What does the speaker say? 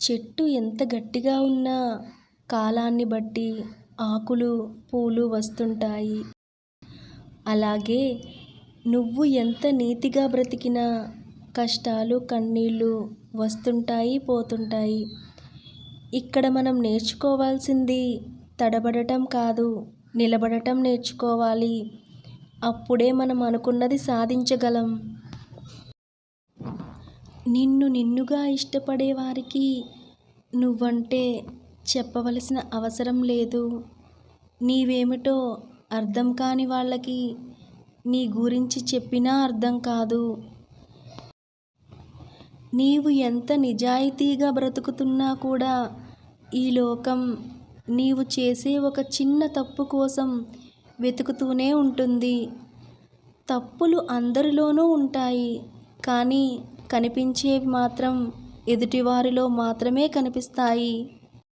చెట్టు ఎంత గట్టిగా ఉన్నా కాలాన్ని బట్టి ఆకులు పూలు వస్తుంటాయి. అలాగే నువ్వు ఎంత నీతిగా బ్రతికినా కష్టాలు కన్నీళ్ళు వస్తుంటాయి పోతుంటాయి. ఇక్కడ మనం నేర్చుకోవాల్సింది తడబడటం కాదు నిలబడటం నేర్చుకోవాలి. అప్పుడే మనం అనుకున్నది సాధించగలం. నిన్ను నిన్నుగా ఇష్టపడే వారికి నువ్వంటే చెప్పవలసిన అవసరం లేదు. నీవేమిటో అర్థం కాని వాళ్ళకి నీ గురించి చెప్పినా అర్థం కాదు. నీవు ఎంత నిజాయితీగా బ్రతుకుతున్నా కూడా ఈ లోకం నీవు చేసే ఒక చిన్న తప్పు కోసం వెతుకుతూనే ఉంటుంది. తప్పులు అందరిలోనూ ఉంటాయి. కానీ కనిపించేవి మాత్రం ఎదుటివారిలో మాత్రమే కనిపిస్తాయి.